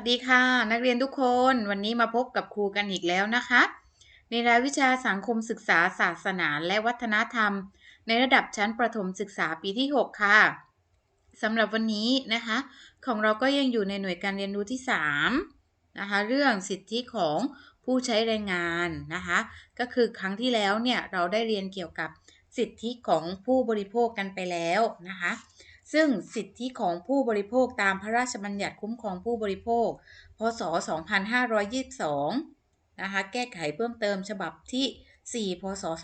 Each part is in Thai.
วัสดีค่ะ นักเรียนทุกคนวันนี้มาพบกับครูกันอีกแล้วนะคะ ในรายวิชาสังคมศึกษาศาสนาและวัฒนธรรม ในระดับชั้นประถมศึกษาปีที่ 6 ค่ะสำหรับวันนี้นะคะ ของเราก็ยังอยู่ในหน่วยการเรียนรู้ที่ 3 นะคะ เรื่องสิทธิของผู้ใช้แรงงานนะคะ ก็คือครั้งที่แล้วเนี่ยเราได้เรียนเกี่ยวกับสิทธิของผู้บริโภคกันไปแล้วนะคะ ซึ่งสิทธิของผู้บริโภคตามพระราชบัญญัติคุ้มครองผู้บริโภค พศ 2522 นะคะ แก้ไขเพิ่มเติมฉบับที่ 4 พศ 2562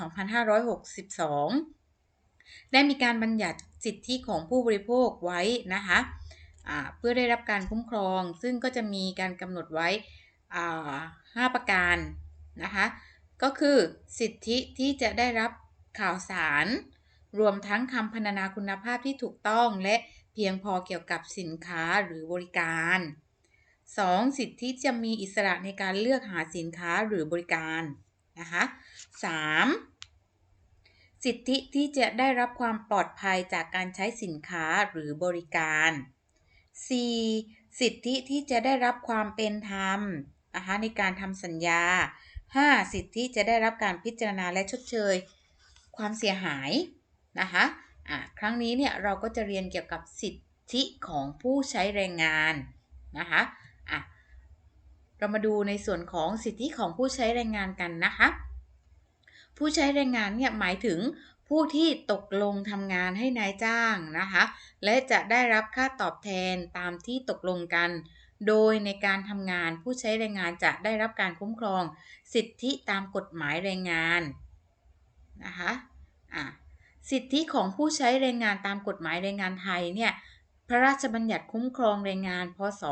ได้มีการบัญญัติสิทธิของผู้บริโภคไว้นะคะเพื่อได้รับการคุ้มครอง ซึ่งก็จะมีการกำหนดไว้ 5 ประการนะคะ ก็คือสิทธิที่จะได้รับข่าวสาร รวมทั้งคำพรรณนาคุณภาพที่ถูกต้องและเพียงพอเกี่ยวกับสินค้าหรือบริการ 2. สิทธิจะมีอิสระในการเลือกหาสินค้าหรือบริการนะคะ 3. สิทธิที่จะได้รับความปลอดภัยจากการใช้สินค้าหรือบริการ 4. สิทธิที่จะได้รับความเป็นธรรมนะคะในการทำสัญญา 5. สิทธิจะได้รับการพิจารณาและชดเชย ความเสียหาย นะคะะครั้งนี้เนี่ยเราก็จะเรียนเกี่ยวกับสิทธิของผู้ใช้แรงงานนะคะะเรามาดูในส่วนของสิทธิของผู้ใช้แรงงานกันนะคะ ผู้ใช้แรงงานเนี่ยหมายถึงผู้ที่ตกลงทำงานให้นายจ้างนะคะ และจะได้รับค่าตอบแทนตามที่ตกลงกัน โดยในการทำงานผู้ใช้แรงงานจะได้รับการคุ้มครอง สิทธิตามกฎหมายแรงงานนะคะอะ สิทธิของผู้ใช้แรงงานตามกฎหมายแรงงานไทยเนี่ย พระราชบัญญัติคุ้มครองแรงงาน พศ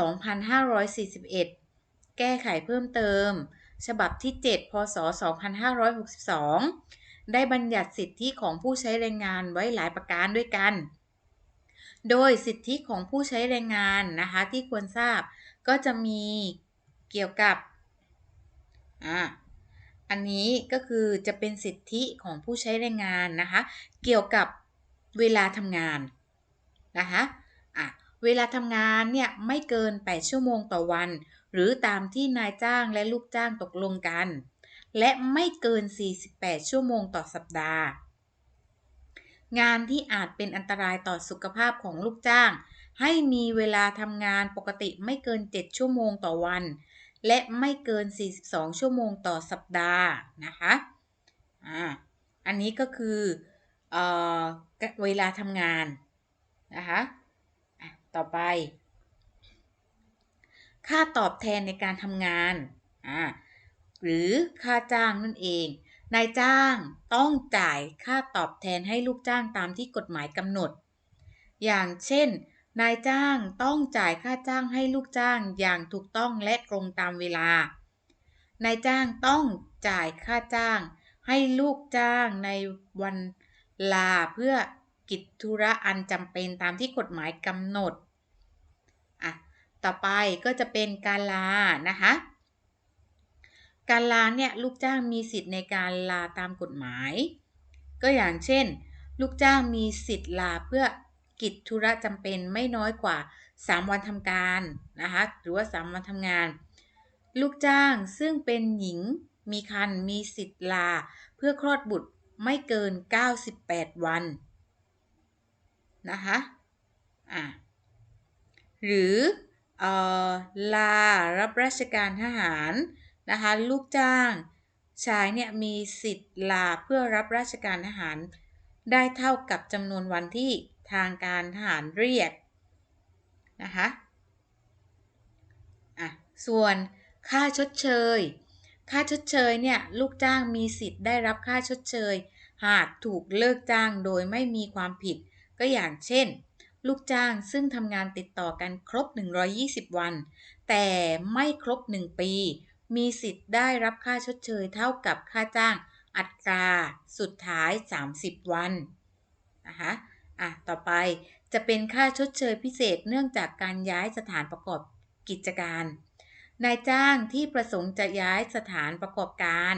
2541 แก้ไขเพิ่มเติม ฉบับที่ 7 พศ 2562 ได้บัญญัติสิทธิของผู้ใช้แรงงานไว้หลายประการด้วยกัน โดยสิทธิของผู้ใช้แรงงานนะคะที่ควรทราบก็จะมีเกี่ยวกับ อ่า อันนี้ก็คือจะเป็นสิทธิของผู้ใช้แรงงานนะคะ เกี่ยวกับเวลาทำงานนะคะอะเวลาทำงานเนี่ยไม่เกิน 8 ชั่วโมงต่อวัน หรือตามที่นายจ้างและลูกจ้างตกลงกัน และไม่เกิน 48 ชั่วโมงต่อสัปดาห์ งานที่อาจเป็นอันตรายต่อสุขภาพของลูกจ้าง ให้มีเวลาทำงานปกติไม่เกิน 7 ชั่วโมงต่อวัน และไม่เกิน 42 ชั่วโมงต่อสัปดาห์นะคะอ่าอันนี้ก็คือเอเวลาทำงานนะคะต่อไป ค่าตอบแทนในการทำงานอ่าหรือค่าจ้างนั่นเอง นายจ้างต้องจ่ายค่าตอบแทนให้ลูกจ้างตามที่กฎหมายกำหนด อย่างเช่น นายจ้างต้องจ่ายค่าจ้างให้ลูกจ้างอย่างถูกต้องและตรงตามเวลา นายจ้างต้องจ่ายค่าจ้างให้ลูกจ้างในวันลาเพื่อกิจธุระอันจำเป็นตามที่กฎหมายกำหนด อะ ต่อไปก็จะเป็นการลา นะคะ การลาเนี่ยลูกจ้างมีสิทธิ์ในการลาตามกฎหมาย ก็อย่างเช่น ลูกจ้างมีสิทธิ์ลาเพื่อ กิจธุระจำเป็นไม่น้อยกว่า 3 วันทำการนะคะหรือว่า 3 วันทำงาน ลูกจ้างซึ่งเป็นหญิงมีคันมีสิทธิ์ลา เพื่อคลอดบุตรไม่เกิน 98 วันนะคะอะหรือออลารับราชการทหารนะคะลูกจ้างชายเนี่ยมีสิทธิ์ลาเพื่อรับราชการทหารได้เท่ากับจำนวนวันที่ ทางการทหารเรียกนะคะอะส่วนค่าชดเชย ค่าชดเชยเนี่ยลูกจ้างมีสิทธิ์ได้รับค่าชดเชย หากถูกเลิกจ้างโดยไม่มีความผิด ก็อย่างเช่น ลูกจ้างซึ่งทำงานติดต่อกันครบ 120 วัน แต่ไม่ครบ 1 ปี มีสิทธิ์ได้รับค่าชดเชยเท่ากับค่าจ้างอัตราสุดท้าย 30 วันนะคะ อะต่อไปจะเป็นค่าชดเชยพิเศษเนื่องจากการย้ายสถานประกอบกิจการ นายจ้างที่ประสงค์จะย้ายสถานประกอบการ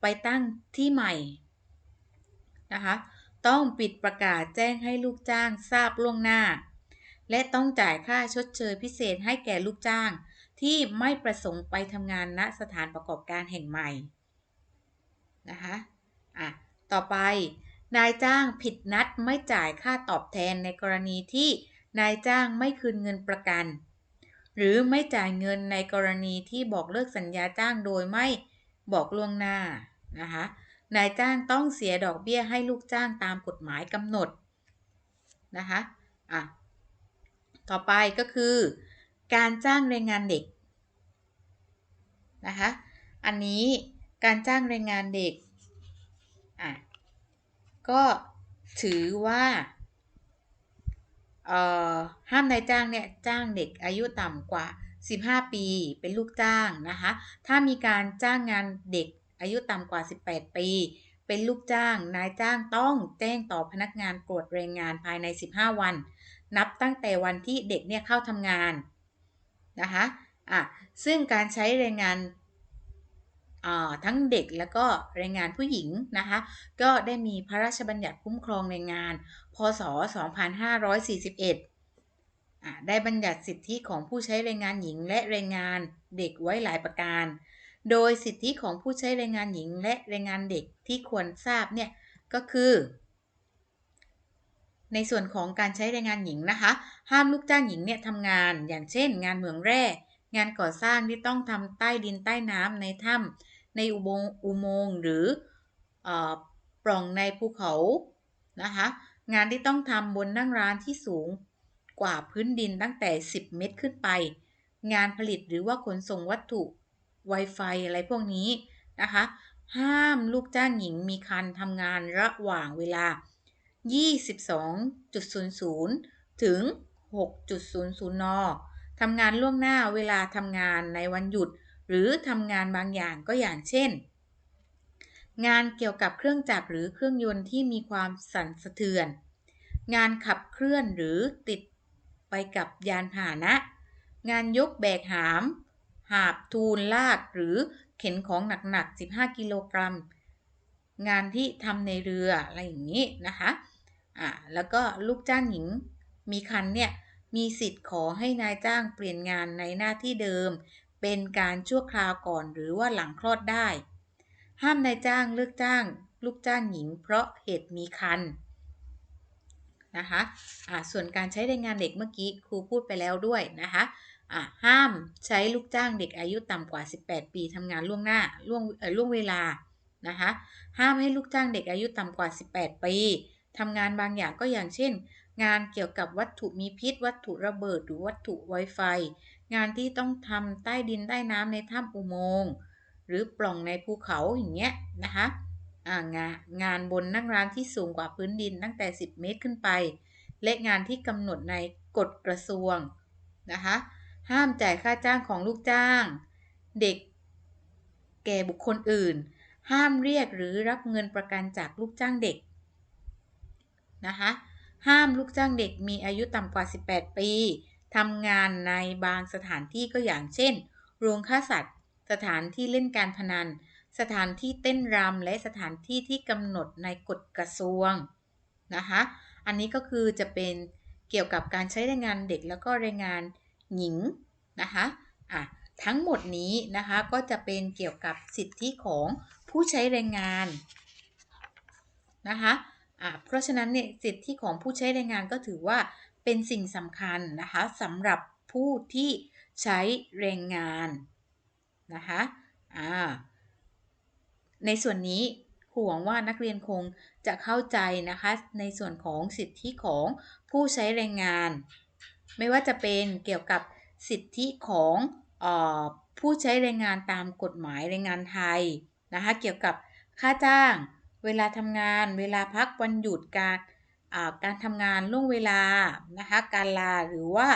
ไปตั้งที่ใหม่นะคะต้องปิดประกาศแจ้งให้ลูกจ้างทราบล่วงหน้า และต้องจ่ายค่าชดเชยพิเศษให้แก่ลูกจ้าง ที่ไม่ประสงค์ไปทำงานณสถานประกอบการแห่งใหม่นะคะอะต่อไป นายจ้างผิดนัดไม่จ่ายค่าตอบแทนในกรณีที่นายจ้างไม่คืนเงินประกัน หรือไม่จ่ายเงินในกรณีที่บอกเลิกสัญญาจ้างโดยไม่บอกล่วงหน้านะคะนายจ้างต้องเสียดอกเบี้ยให้ลูกจ้างตามกฎหมายกำหนดนะคะอะต่อไปก็คือ การจ้างแรงงานเด็กนะคะอันนี้การจ้างแรงงานเด็ก ก็ถือว่าห้ามนายจ้างเนี่ยจ้างเด็กอายุต่ำกว่า 15 ปีเป็นลูกจ้างนะคะ ถ้ามีการจ้างงานเด็กอายุต่ำกว่า 18 ปี เป็นลูกจ้าง นายจ้างต้องแจ้งต่อพนักงานตรวจแรงงานภายใน 15 วัน นับตั้งแต่วันที่เด็กเนี่ยเข้าทำงานนะคะอะซึ่งการใช้แรงงาน ทั้งเด็กและก็แรงงานผู้หญิงนะคะก็ได้มีพระราชบัญญัติคุ้มครองแรงงาน พศ 2541 ได้บัญญัติสิทธิของผู้ใช้แรงงานหญิงและแรงงานเด็กไว้หลายประการ โดยสิทธิของผู้ใช้แรงงานหญิงและแรงงานเด็กที่ควรทราบเนี่ยก็คือในส่วนของการใช้แรงงานหญิงนะคะ ห้ามลูกจ้างหญิงเนี่ยทำงาน อย่างเช่น งานเหมืองแร่ งานก่อสร้างที่ต้องทำใต้ดินใต้น้ำในถ้ำ ในอุโมงอุโมงหรืออปล่องในภูเขานะคะงานที่ต้องทำบนนั่งร้านที่สูงกว่าพื้นดินตั้งแต่ 10 เมตรขึ้นไป งานผลิตหรือว่าขนส่งวัตถุ Wi-Fi อะไรพวกนี้นะคะห้ามลูกจ้างหญิงมีคันทำงานระหว่างเวลา 22.00 ถึง 6.00 น ทำงานล่วงหน้าเวลาทำงานในวันหยุด หรือทำงานบางอย่างก็อย่างเช่น งานเกี่ยวกับเครื่องจักรหรือเครื่องยนต์ที่มีความสั่นสะเทือน งานขับเคลื่อนหรือติดไปกับยานพาหนะ งานยกแบกหาม หาบทูลลากหรือเข็นของหนักๆ 15 กิโลกรัม งานที่ทำในเรืออะไรอย่างนี้นะคะอ่าแล้วก็ลูกจ้างหญิงมีคันเนี่ยมีสิทธิ์ขอให้นายจ้างเปลี่ยนงานในหน้าที่เดิม เป็นการชั่วคราวก่อนหรือว่าหลังคลอดได้ ห้ามนายจ้างเลือกจ้าง ลูกจ้างหญิง เพราะเหตุมีคันนะคะะส่วนการใช้แรงงานเด็กเมื่อกี้ครูพูดไปแล้วด้วยนะคะะห้ามใช้ลูกจ้างเด็กอายุต่ำกว่า 18 ปีทำงานล่วงหน้าล่วงล่วงเวลานะคะห้ามให้ลูกจ้างเด็กอายุต่ำกว่า 18 ปีทำงานบางอย่างก็อย่างเช่น งานเกี่ยวกับวัตถุมีพิษ วัตถุระเบิด หรือวัตถุไวไฟ งานที่ต้องทำใต้ดินใต้น้ำในถ้ำอุโมงค์หรือปล่องในภูเขาอย่างเงี้ยนะคะงานงานบนนั่งร้านที่สูงกว่าพื้นดินตั้งแต่ 10 เมตรขึ้นไป และงานที่กำหนดในกฎกระทรวงนะคะห้ามจ่ายค่าจ้างของลูกจ้าง เด็กแก่บุคคลอื่น ห้ามเรียกหรือรับเงินประกันจากลูกจ้างเด็กนะคะห้ามลูกจ้างเด็กมีอายุต่ำกว่า 18 ปี ทำงานในบางสถานที่ก็อย่างเช่น โรงฆ่าสัตว์ สถานที่เล่นการพนัน สถานที่เต้นรำและสถานที่ที่กำหนดในกฎกระทรวงนะคะ อันนี้ก็คือจะเป็นเกี่ยวกับการใช้แรงงานเด็กแล้วก็แรงงานหญิงนะคะอะทั้งหมดนี้นะคะก็จะเป็นเกี่ยวกับสิทธิของผู้ใช้แรงงานนะคะอะเพราะฉะนั้นเนี่ยสิทธิของผู้ใช้แรงงานก็ถือว่า เป็นสิ่งสำคัญนะคะสำหรับผู้ที่ใช้แรงงานนะคะอ่าในส่วนนี้ครูหวังว่านักเรียนคงจะเข้าใจนะคะในส่วนของสิทธิของผู้ใช้แรงงาน ไม่ว่าจะเป็นเกี่ยวกับสิทธิของออผู้ใช้แรงงานตามกฎหมายแรงงานไทยนะคะเกี่ยวกับค่าจ้าง เวลาทำงาน เวลาพักวันหยุดการ การทำงานล่วงเวลานะคะการลาหรือว่า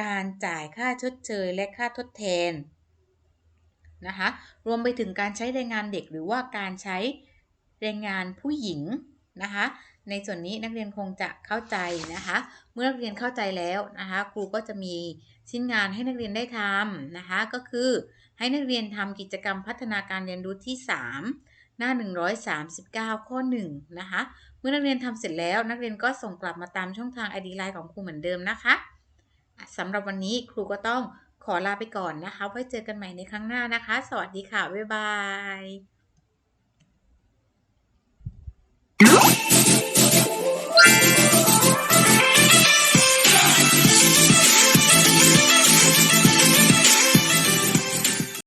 การจ่ายค่าชดเชยและค่าทดแทนนะคะรวมไปถึงการใช้แรงงานเด็กหรือว่าการใช้แรงงานผู้หญิงนะคะในส่วนนี้นักเรียนคงจะเข้าใจนะคะ เมื่อนักเรียนเข้าใจแล้วนะคะครูก็จะมีชิ้นงานให้นักเรียนได้ทำนะคะก็คือให้นักเรียนทำกิจกรรมพัฒนาการเรียนรู้ที่ 3 หน้า 139 ข้อ1นะคะ มื่อนักเรียนทำเสร็จแล้วนักเรียนก็ส่งกลับมาตามช่องทาง ID Line ของครูเหมือนเดิมนะคะสำหรับวันนี้ครูก็ต้องขอลาไปก่อนนะคะไว้เจอกันใหม่ในครั้งหน้านะคะ สวัสดีค่ะ บ๊ายบาย